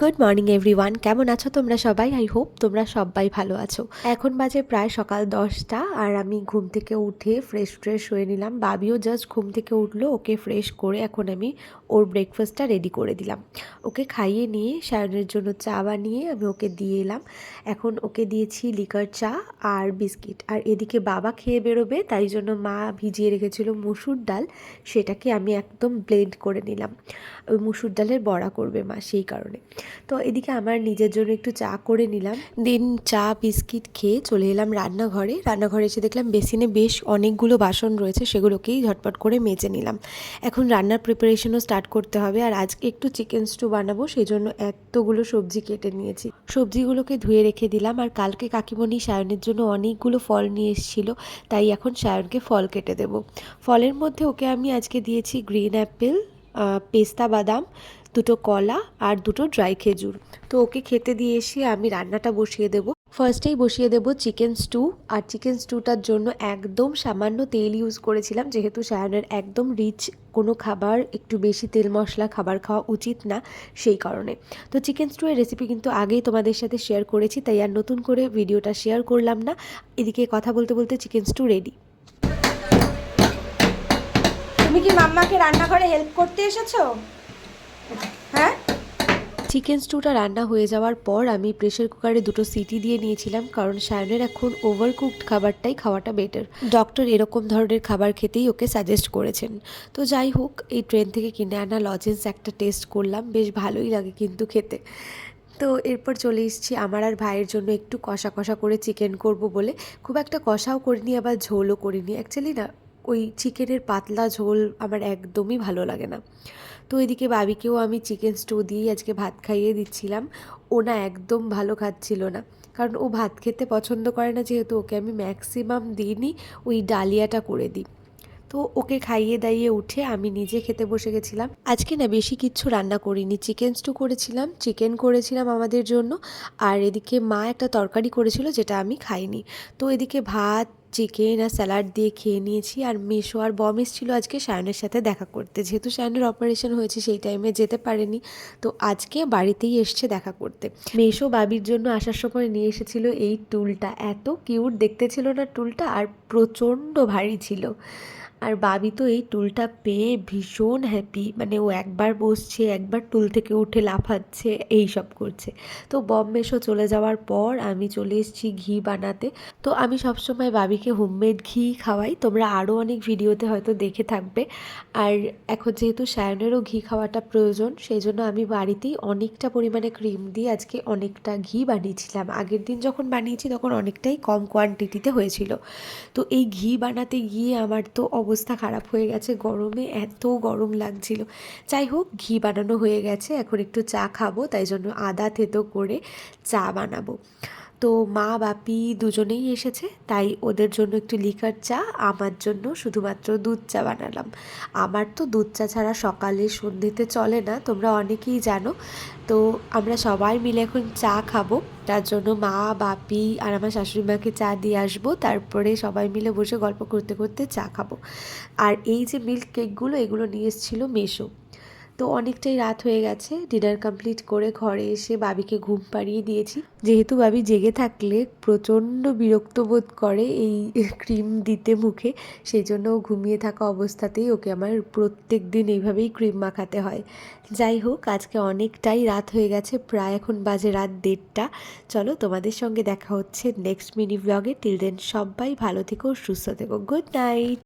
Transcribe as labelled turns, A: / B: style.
A: Good morning everyone কেমন আছো তোমরা সবাই? আই হোপ তোমরা সবাই ভালো আছো। এখন বাজে প্রায় সকাল দশটা, আর আমি ঘুম থেকে উঠে ফ্রেশ ফ্রেশ হয়ে নিলাম। বাবিও জাস্ট ঘুম থেকে উঠল, ওকে ফ্রেশ করে এখন আমি ওর ব্রেকফাস্টটা রেডি করে দিলাম। ওকে খাইয়ে নিয়ে, সায়নের জন্য চা বানিয়ে আমি ওকে দিয়ে এলাম। এখন ওকে দিয়েছি লিকার চা আর বিস্কিট আর এদিকে বাবা খেয়ে বেরোবে, তাই জন্য মা ভিজিয়ে রেখেছিল মুসুর ডাল। সেটাকে আমি একদম ব্লেন্ড করে নিলাম। ওই মুসুর ডালের বড়া করবে মা, সেই কারণে। তো এদিকে আমার নিজের জন্য একটু চা করে নিলাম। দিন চা, বিস্কিট খেয়ে চলে এলাম রান্নাঘরে। রান্নাঘরে এসে দেখলাম বেসিনে বেশ অনেকগুলো বাসন রয়েছে, সেগুলোকেই ঝটপট করে মেজে নিলাম। এখন রান্নার প্রিপারেশনও স্টার্ট করতে হবে আর আজকে একটু চিকেন স্টু বানাবো সেই জন্য এতগুলো সবজি কেটে নিয়েছি। সবজিগুলোকে ধুয়ে রেখে দিলাম আর কালকে কাকিমণি সায়নের জন্য অনেকগুলো ফল নিয়ে এসেছিল, তাই এখন সায়নকে ফল কেটে দেব। ফলের মধ্যে ওকে আমি আজকে দিয়েছি গ্রিন অ্যাপেল পেস্তা বাদাম দুটো কলা আর দুটো ড্রাই খেজুর। তো ওকে খেতে দিয়ে এসে আমি রান্নাটা বসিয়ে দেব। ফার্স্টেই বসিয়ে দেব চিকেন স্টু আর চিকেন স্টুটার জন্য একদম সামান্য তেল ইউজ করেছিলাম, যেহেতু সায়নের একদম রিচ কোনো খাবার, একটু বেশি তেল মশলা খাবার খাওয়া উচিত না সেই কারণে। তো চিকেন স্টুয়ের রেসিপি কিন্তু আগেই তোমাদের সাথে শেয়ার করেছি, তাই আর নতুন করে ভিডিওটা শেয়ার করলাম না। এদিকে কথা বলতে বলতে চিকেন স্টু রেডি
B: তুমি কি মাম্মাকে রান্নাঘরে হেল্প করতে এসেছ? হ্যাঁ?
A: চিকেন স্টুটা রান্না হয়ে যাওয়ার পর আমি প্রেশার কুকারে দুটো সিটি দিয়ে নিয়েছিলাম, কারণ সায়নের এখন ওভার কুকড খাবারটাই খাওয়াটা বেটার ডক্টর এরকম ধরনের খাবার খেতেই ওকে সাজেস্ট করেছেন। তো যাই হোক, এই ট্রেন থেকে কিনে আনা লজেন্স একটা টেস্ট করলাম, বেশ ভালোই লাগে কিন্তু খেতে। তো এরপর চলে এসেছি আমার আর ভাইয়ের জন্য একটু কষা কষা করে চিকেন করব বলে। খুব একটা কষাও করিনি, আবার ঝোলও করিনি। অ্যাকচুয়ালি না ওই চিকেনের পাতলা ঝোল আমার একদমই ভালো লাগে না। তো এদিকে বাবিকেও আমি চিকেন স্টো দিয়েই আজকে ভাত খাইয়ে দিচ্ছিলাম। ও না একদম ভালো খাচ্ছিল না। কারণ ও ভাত খেতে পছন্দ করে না, যেহেতু ওকে আমি ম্যাক্সিমাম দিনই ওই ডালিয়াটা করে দিই। তো ওকে খাইয়ে দাইয়ে উঠে আমি নিজে খেতে বসে গেছিলাম। আজকে না বেশি কিচ্ছু রান্না করিনি। চিকেন স্টু করেছিলাম চিকেন করেছিলাম আমাদের জন্য। আর এদিকে মা একটা তরকারি করেছিল যেটা আমি খাইনি। তো এদিকে ভাত চিকেন আর স্যালাড দিয়ে খেয়ে নিয়েছি। আর মেশো আর বম এসেছিল আজকে সায়নের সাথে দেখা করতে। যেহেতু সায়নের অপারেশন হয়েছে সেই টাইমে যেতে পারেনি। তো আজকে বাড়িতেই এসছে দেখা করতে। মেশো বাবির জন্য আসার সময় নিয়ে এসেছিল এই টুলটা। এত কিউট দেখতে ছিল না টুলটা। আর প্রচণ্ড ভারী ছিল। আর বাবি তো এই টুলটা পেয়ে ভীষণ হ্যাপি মানে ও একবার বসছে, একবার টুল থেকে উঠে লাফাচ্ছে, এই সব করছে। তো বম্বেশো চলে যাওয়ার পর আমি চলে এসেছি ঘি বানাতে। তো আমি সবসময় বাবিকে হোমমেড ঘি খাওয়াই, তোমরা আরও অনেক ভিডিওতে হয়তো দেখে থাকবে। আর এখন যেহেতু সায়নেরও ঘি খাওয়াটা প্রয়োজন, সেই জন্য আমি বাড়িতেই অনেকটা পরিমাণে ক্রিম দিয়ে আজকে অনেকটা ঘি বানিয়েছিলাম। আগের দিন যখন বানিয়েছি তখন অনেকটাই কম কোয়ান্টিটিতে হয়েছিল। তো এই ঘি বানাতে গিয়ে আমার তো অবস্থা খারাপ হয়ে গেছে। গরমে এত গরম লাগছিল। যাই হোক, ঘি বানানো হয়ে গেছে। এখন একটু চা খাব, তাই জন্য আদা থেতো করে চা বানাবো। তো মা, বাপি দুজনেই এসেছে, তাই ওদের জন্য একটু লিকার চা, আমার জন্য শুধুমাত্র দুধ চা বানালাম। আমার তো দুধ চা ছাড়া সকালে সন্ধ্যেতে চলে না, তোমরা অনেকেই জানো। তো আমরা সবাই মিলে এখন চা খাব, তার জন্য মা, বাপি আর আমার শাশুড়ি মাকে চা দিয়ে আসব, তারপরে সবাই মিলে বসে গল্প করতে করতে চা খাব। আর এই যে মিল্ক কেকগুলো এগুলো নিয়ে এসেছিল মেশো। তো অনেকটাই রাত হয়ে গেছে। ডিনার কমপ্লিট করে ঘরে এসে বাবিকে ঘুম পাড়িয়ে দিয়েছি। যেহেতু বাবি জেগে থাকলে প্রচণ্ড বিরক্ত বোধ করে এই ক্রিম দিতে মুখে, সেই জন্য ঘুমিয়ে থাকা অবস্থাতেই ওকে আমার প্রত্যেক দিন এইভাবেই ক্রিম মাখাতে হয়। যাই হোক, আজকে অনেকটাই রাত হয়ে গেছে, প্রায় এখন বাজে রাত দেড়টা। চলো তোমাদের সঙ্গে দেখা হচ্ছে নেক্সট মিনি ব্লগে টিল দেন সবাই ভালো থেকো, সুস্থ থেকো গুড নাইট